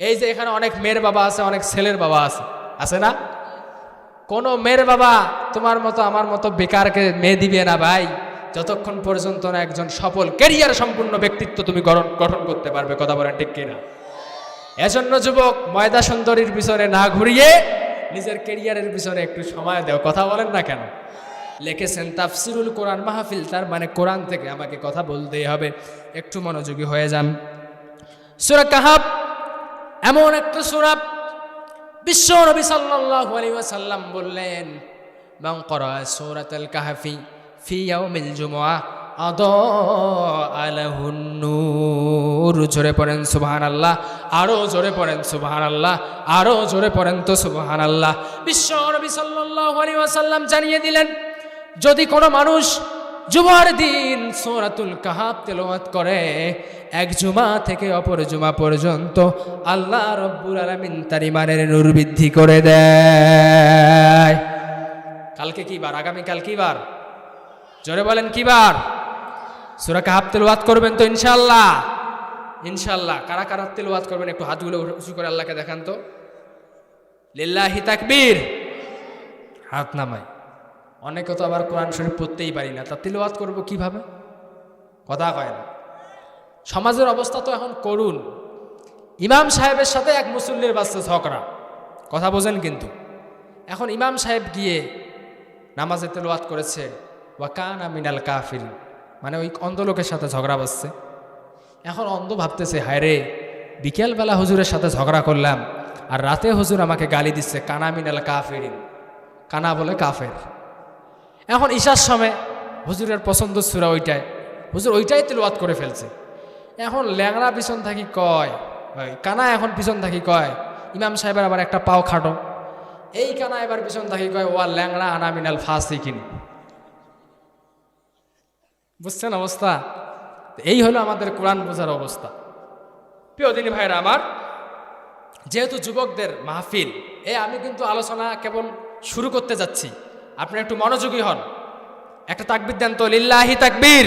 এই যে এখানে অনেক মেয়ের বাবা আছে, অনেক ছেলের বাবা আছে। আছে না? কোনো মেয়ের বাবা তোমার মতো, আমার মতো বেকারকে মেয়ে দিবে না ভাই। যতক্ষণ পর্যন্ত না একজন সফল ক্যারিয়ার সম্পূর্ণ ব্যক্তিত্ব তুমি গঠন করতে পারবে, কথা বলেন ঠিক কিনা? এজন্য যুবক, ময়দা সুন্দরীর পিছনে না ঘুরিয়ে নিজের ক্যারিয়ারের পিছনে একটু সময় দেও, কথা বলেন না কেন? লিখেছেন, তাফসিরুল কোরআন মাহফিল, তার মানে কোরআন থেকে আমাকে কথা বলতেই হবে। একটু মনোযোগী হয়ে যান। সুরা কাহাব এমন একটা সুরা বিশ্ব নবী সাল্লাল্লাহু আলাইহি বললেন, মান করা সূরাতুল কাহফি ফি ইয়াউমিল জুমআ আদা লাহুন নূর। জোরে পড়েন সুবহানাল্লাহ, আরও জোরে পড়েন সুবহানাল্লাহ, আরও জোরে পড়েন তো সুবহানাল্লাহ। বিশ্ব নবী আলাইহি ওয়াসাল্লাম জানিয়ে দিলেন, যদি কোনো মানুষ জুমার দিন সূরাতুল কাহাব তেলাওয়াত করে। এক জুমা থেকে অপর জুমা পর্যন্ত আল্লাহ রব্বুল আলামিন তার ইমানের নূর বৃদ্ধি করে দেয়। কালকে কি বার? আগামী কাল কি বার? জোরে বলেন কি বার? সূরা কাহাব তেলাওয়াত করবেন তো ইনশাল্লাহ ইনশাল্লাহ কারা কারা তেলাওয়াত করবেন? একটু হাতগুলো উঁচু করে আল্লাহকে দেখান তো। লিল্লাহি তাকবীর। হাত নামায়। অনেকে তো আবার কোরআন শরীফ পড়তেই পারি না। তা তিলওয়াত করব কীভাবে? কথা কয় না। সমাজের অবস্থা তো এখন করুন ইমাম সাহেবের সাথে এক মুসল্লির বাচ্চা ঝগড়া। কথা বোঝেন কিন্তু। এখন ইমাম সাহেব গিয়ে নামাজে তেলোয়াত করেছে ওয়াকান মিনাল কাফির মানে ওই অন্ধ লোকের সাথে ঝগড়া বাজছে এখন অন্ধ ভাবতেছে, হায় রে, বিকেলবেলা হুজুরের সাথে ঝগড়া করলাম, আর রাতে হুজুর আমাকে গালি দিচ্ছে, কানা মিনাল কাফিরিন। কানা বলে কাফের। এখন ঈশার সময় হুজুরের পছন্দ সুরা ওইটাই। হুজুর ওইটাই তেলওয়াত করে ফেলছে। এখন ল্যাংড়া পিছন থাকি কয়? কানা এখন পিছন থাকি কয়? ইমাম সাহেবের আবার একটা পাও খাটো। এই কানা এবার পিছন থাকি কয়, ওয়া ল্যাংড়া আনা মিনাল ফাঁসি কিনি বুঝছেন অবস্থা? এই হলো আমাদের কোরআন বোঝার অবস্থা। প্রিয় দিনী ভাইরা আমার, যেহেতু যুবকদের মাহফিল, এ আমি কিন্তু আলোচনা কেবল শুরু করতে যাচ্ছি। আপনি একটু মনোযোগী হন। একটা তাকবির দেন তো, লিল্লাহি তাকবীর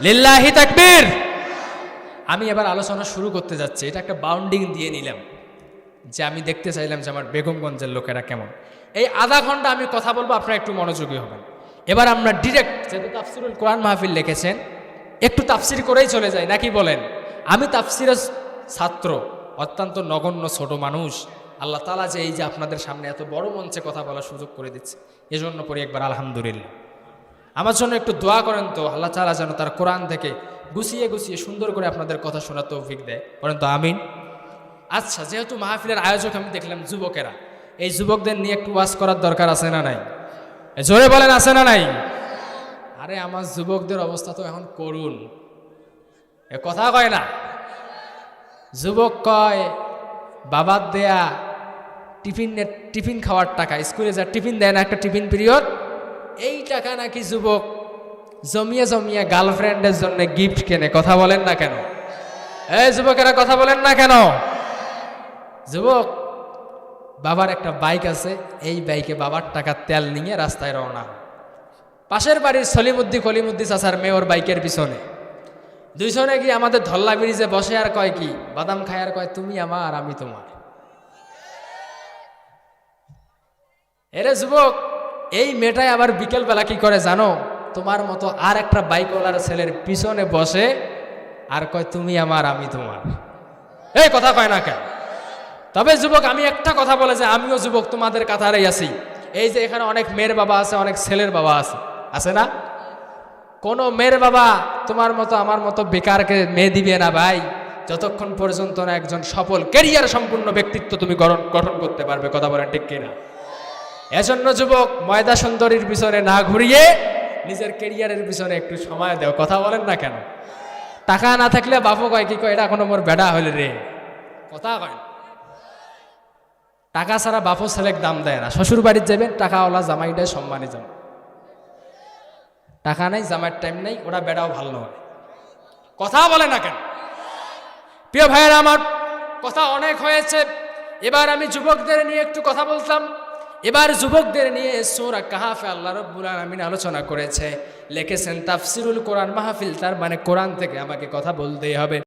লিল্লাহি তাকবীর। আমি এবার আলোচনা শুরু করতে যাচ্ছি। এটা একটা বাউন্ডিং দিয়ে নিলাম যে আমি দেখতে চাইলাম যে আমার বেগমগঞ্জের লোকেরা কেমন। এই আধা ঘণ্টা আমি কথা বলব, আপনারা একটু মনোযোগী হবেন। এবার আমরা ডিরেক্ট যেহেতু তাফসিরুল কোরআন মাহফিল লিখেছেন, একটু তাফসির করেই চলে যাই। নাকি বলেন, আমি তাফসিরের ছাত্র, অত্যন্ত নগণ্য ছোট মানুষ। আল্লাহ তালা যে এই যে আপনাদের সামনে এত বড় মঞ্চে কথা বলার সুযোগ করে দিচ্ছে। এজন্য পরে একবার আলহামদুলিল্লাহ। আমার জন্য একটু দোয়া করেন তো, আল্লাহ তালা যেন তার কোরআন থেকে গুছিয়ে গুছিয়ে সুন্দর করে আপনাদের কথা শোনার তৌফিক দেয়। বলেন তো, আমিন। আচ্ছা যেহেতু মাহফিলের আয়োজক আমি দেখলাম যুবকেরা, এই যুবকদের নিয়ে একটু ওয়াজ করার দরকার আছে না নাই? জোরে বলেন, আছে না নাই? আরে, আমার যুবকদের অবস্থা তো এখন করুন এ, কথা কয় না? যুবক কয় বাবার দেয়া টিফিনের টিফিন খাওয়ার টাকা, স্কুলে যা টিফিন দেয় না, একটা টিফিন পিরিয়ড, এই টাকা নাকি যুবক জমিয়ে জমিয়ে গার্লফ্রেন্ডের জন্য গিফট কেনে, কথা বলেন না কেন? এই যুবকেরা কথা বলেন না কেন? যুবক, বাবার একটা বাইক আছে, এই বাইকে বাবার টাকা তেল নিয়ে রাস্তায় রওনা। পাশের বাড়ির সলিমুদ্দি কলিমুদ্দি চাচার মেয়র বাইকের পিছনে। দুইজনে গিয়ে আমাদের ধল্লা ব্রিজে বসে আর কয় কি? বাদাম খায় আর কয়, তুমি আমার, আমি তোমার। এরে যুবক, এই মেয়েটাই আবার বিকেলবেলা কি করে জানো? তোমার মতো আর একটা বাইকওয়ালার ছেলের পিছনে বসে আর কয়, তুমি আমার, আমি তোমার। এই কথা কয় না কেন? তবে যুবক, আমি একটা কথা বলে যে আমিও যুবক তোমাদের কাতারেই আছি। এই যে এখানে অনেক মেয়ের বাবা আছে, অনেক ছেলের বাবা আছে। আছে না? কোনো মেয়ের বাবা তোমার মতো, আমার মতো বেকারকে মেয়ে দিবে না ভাই। যতক্ষণ পর্যন্ত না একজন সফল ক্যারিয়ার সম্পূর্ণ ব্যক্তিত্ব তুমি গঠন গঠন করতে পারবে, কথা বলেন ঠিক কিনা? এজন্য যুবক, ময়দা সুন্দরীর পিছনে না ঘুরিয়ে নিজের ক্যারিয়ারের পিছনে একটু সময় দেও, কথা বলেন না কেন? টাকা না থাকলে বাপু কয়, কি কয়, এটা কোনো মোর বেড়া হইলে রে? কথা কয়। টাকা ছাড়া বাপু ছেলেক দাম দেয় না শ্বশুর বাড়ির যাবেন, টাকাওয়ালা জামাইটাই সম্মানী যান টাকা নাই জামার টাইম নাই, ওরা বেড়াও ভালো নয় কথা বলে না কেন? প্রিয় ভাইয়েরা আমার, কথা অনেক হয়েছে। এবার আমি যুবকদের নিয়ে একটু কথা বলতাম। এবার যুবকদের নিয়ে সোরা কাহাফে আল্লাহ রব্বুল আলমিন আলোচনা করেছে। লিখেছেন, তাফসিরুল কোরআন মাহফিল, তার মানে কোরআন থেকে আমাকে কথা বলতেই হবে।